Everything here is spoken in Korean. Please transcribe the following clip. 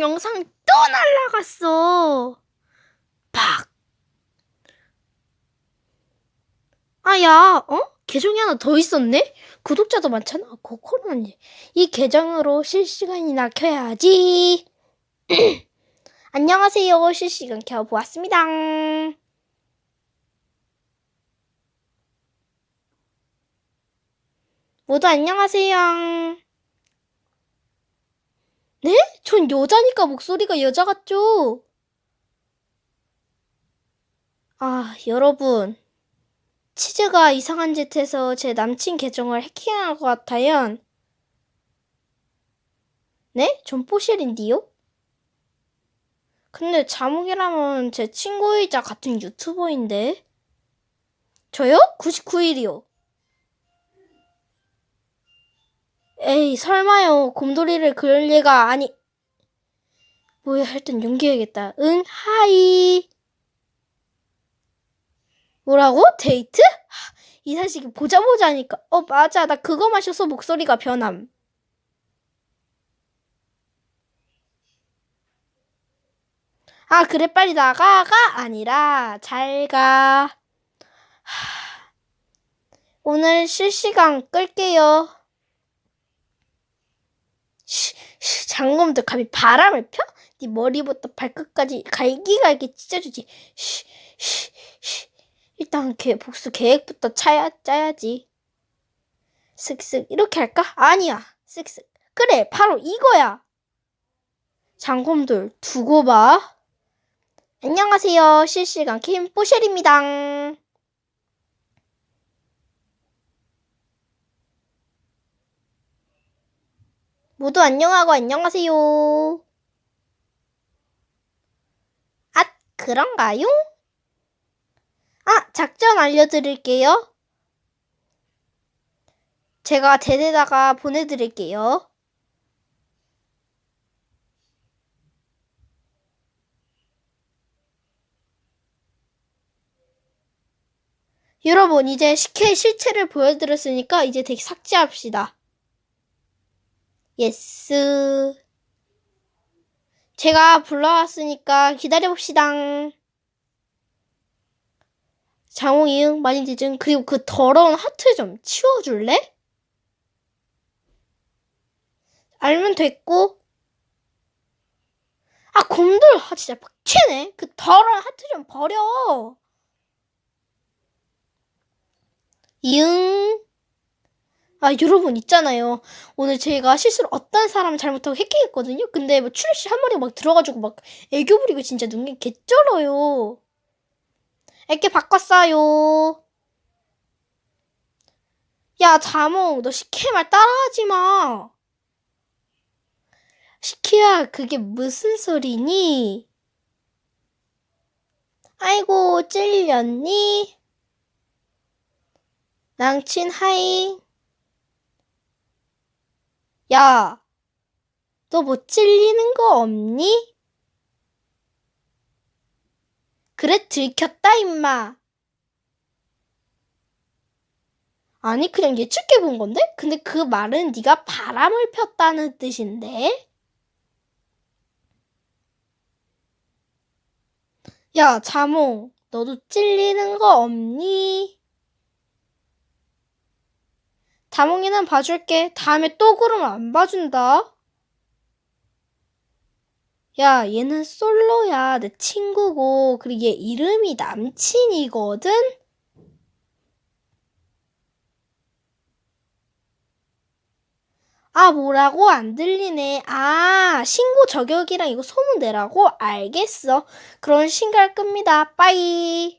영상 또 날라갔어. 팍. 아, 야, 어? 계정이 하나 더 있었네? 구독자도 많잖아. 코코넛이. 이 계정으로 실시간이나 켜야지. 안녕하세요. 실시간 켜보았습니다. 모두 안녕하세요. 네? 전 여자니까 목소리가 여자 같죠? 아, 여러분. 치즈가 이상한 짓 해서 제 남친 계정을 해킹한 것 같아요. 네? 전 뽀실인데요? 근데 자몽이라면 제 친구이자 같은 유튜버인데. 저요? 99일이요. 에이, 설마요. 곰돌이를 그럴 리가 아니. 뭐야, 일단 연기해야겠다. 응, 하이. 뭐라고? 데이트? 하, 이 사실이 보자 보자 하니까. 어, 맞아. 나 그거 마셔서 목소리가 변함. 아, 그래, 빨리 나가가 아니라 잘 가. 하, 오늘 실시간 끌게요. 쉬, 쉬, 장검들 감히 바람을 펴? 네 머리부터 발끝까지 갈기갈기 찢어주지. 쉬, 쉬, 쉬. 일단 걔 복수 계획부터 차야, 짜야지. 쓱쓱 이렇게 할까? 아니야. 쓱쓱. 그래, 바로 이거야. 장검들 두고 봐. 안녕하세요. 실시간 캠 뽀쉘입니다. 모두 안녕하고 안녕하세요. 앗, 그런가요? 아, 작전 알려드릴게요. 제가 대대다가 보내드릴게요. 여러분, 이제 식혜 실체를 보여드렸으니까 이제 되게 삭제합시다. 예스. 제가 불러왔으니까 기다려봅시다. 장호 이응 많이 늦은 그리고 그 더러운 하트 좀 치워줄래? 알면 됐고 아 곰돌 아 진짜 빡치네 그 더러운 하트 좀 버려 이응 아 여러분 있잖아요 오늘 제가 실수로 어떤 사람을 잘못하고 해킹했거든요 근데 뭐 출시 한 마리가 막 들어가지고 막 애교 부리고 진짜 눈이 개쩔어요 이렇게 바꿨어요. 야, 자몽, 너 시키의 말 따라하지 마. 시키야, 그게 무슨 소리니? 아이고, 찔렸니? 낭친 하이. 야, 너 뭐 찔리는 거 없니? 그래 들켰다 임마. 아니 그냥 예측해 본 건데? 근데 그 말은 네가 바람을 폈다는 뜻인데? 야 자몽 너도 찔리는 거 없니? 자몽이는 봐줄게. 다음에 또 그러면 안 봐준다. 야, 얘는 솔로야. 내 친구고. 그리고 얘 이름이 남친이거든? 아, 뭐라고? 안 들리네. 아, 신고 저격이랑 이거 소문 내라고? 알겠어. 그럼 신갈 끕니다. 빠이.